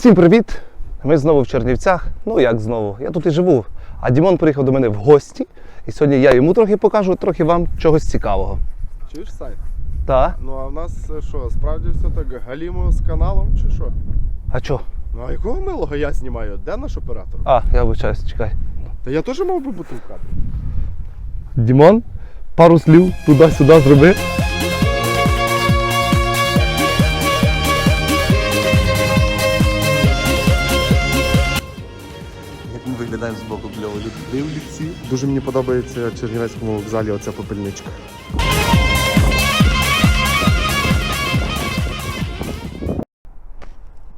Всім привіт! Ми знову в Чернівцях. Ну як знову? Я тут і живу. А Дімон приїхав до мене в гості. І сьогодні я йому трохи покажу, трохи вам чогось цікавого. Чуєш сайт? Та? Ну а в нас е, що, справді все так галімо з каналом чи що? А чо? Ну а якого милого я знімаю? Де наш оператор? А, я вибачаюсь, чекай. Та я теж мав би бути в кадрі. Дімон, пару слів туди-сюди зроби. Як ми виглядаємо з боку кльово. Люди дивляться. Дуже мені подобається в Чернівецькому вокзалі оця попельничка.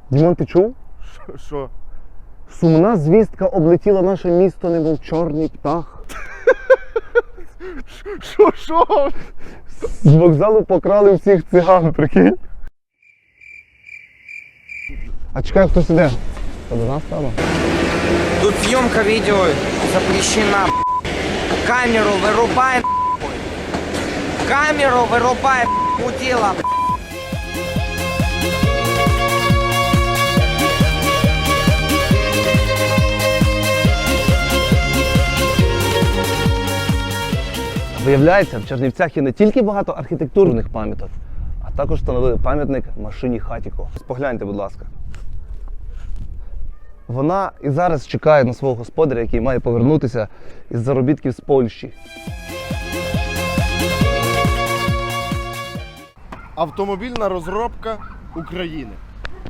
Дімон, ти чув? Що? Сумна звістка облетіла наше місто, немов чорний птах. Що, що? З вокзалу покрали всіх циган, прикинь. А чекай, хтось іде. Це до нас стало? Тут съемка видео запрещена. Камеру вырубай. Камеру вырубай, мудила. Виявляється, в Чернівцях є не тільки багато архітектурних пам'яток, а також встановили пам'ятник машині Хатіко. Погляньте, будь ласка. Вона і зараз чекає на свого господаря, який має повернутися із заробітків з Польщі. Автомобільна розробка України.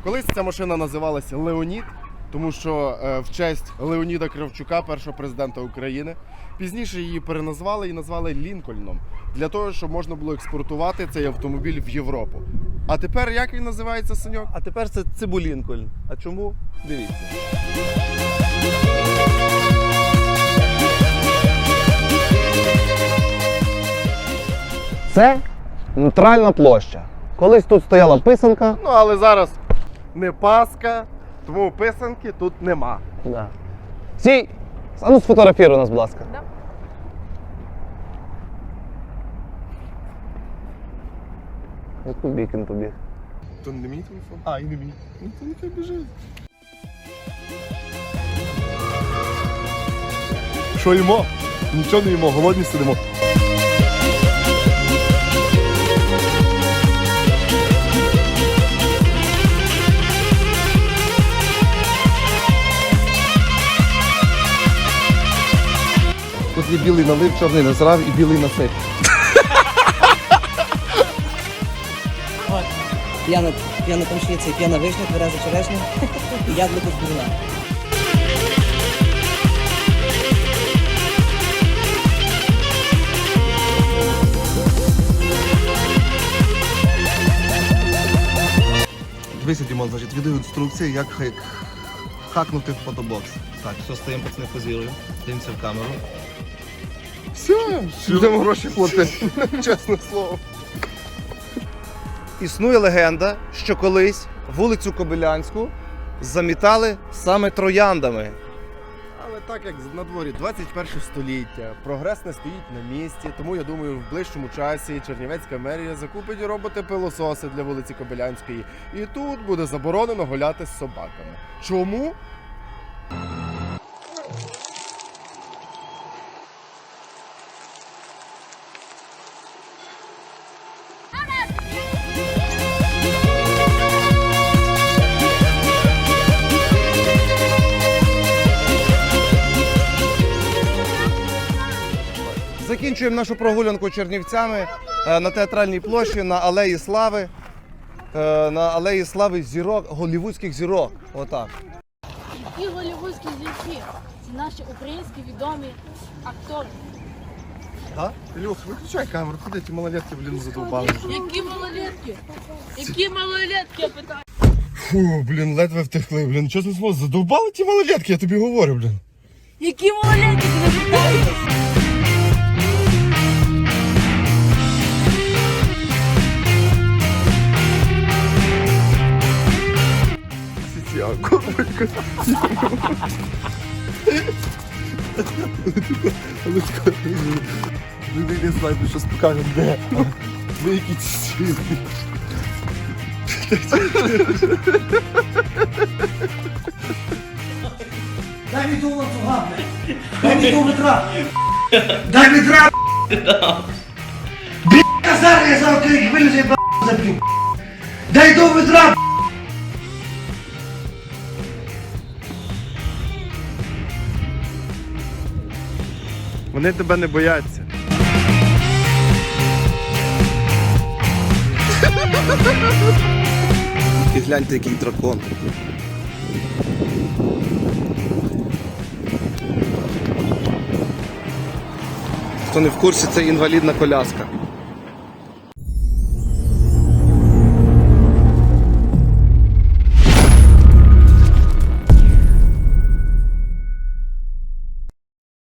Колись ця машина називалася Леонід, тому що е, в честь Леоніда Кравчука, першого президента України. Пізніше її переназвали і назвали Лінкольном для того, щоб можна було експортувати цей автомобіль в Європу. А тепер як він називається Саньок? А тепер це Цибулінкольн. А чому? Дивіться. Це нейтральна площа. Колись тут стояла писанка. Ну але зараз не Пасха, тому писанки тут нема. Да. Сій! А ну сфотографіруй нас, будь ласка. Да. Яку бік він побіг? То не мій телефон? А, і не мій. Ну то нехай біжить. Що їмо? Нічого не їмо, голодні сидимо. Тут є білий налив, чорний назрав і білий насип. П'яна, п'яна помічниця і п'яна вишня, твереза черешня, і яблуко з бурна. Дивися, Дімон, значить, відеоінструкція, як хак... хакнути в фотобокс. Так, все, стоїмо, пацани, позіруємо. Дивимося в камеру. Все, будемо гроші платити. Чесне слово. Існує легенда, що колись вулицю Кобилянську замітали саме трояндами. Але так як на дворі 21 століття, прогрес не стоїть на місці, тому я думаю, в ближчому часі Чернівецька мерія закупить роботи пилососи для вулиці Кобилянської, і тут буде заборонено гуляти з собаками. Чому? Закінчуємо нашу прогулянку Чернівцями е, на театральній площі на Алеї Слави. Е, На Алеї Слави зірок, голівудських зірок. Отак. Які голівудські зірки? Це наші українські відомі актори. А? Ілюх, виключай камеру, куди ті малолетки, блін, задовбали. Які малолетки? Які малолетки, я питаю? Фу, блін, ледве втекли, блін, чесно слово, задовбали ті малолетки, я тобі говорю, блін. Які малолетки, ти не питаєш? Сітяко. Люди не знають, що покажемо, де. Ви які ці Дай мені того ланцюга, блядь. Дай мені того метра. Дай метра. Бля, зараз я зараз вилізу і заб'ю. Дай того метра. Вони тебе не бояться. І гляньте, який дракон. Хто не в курсі, це інвалідна коляска.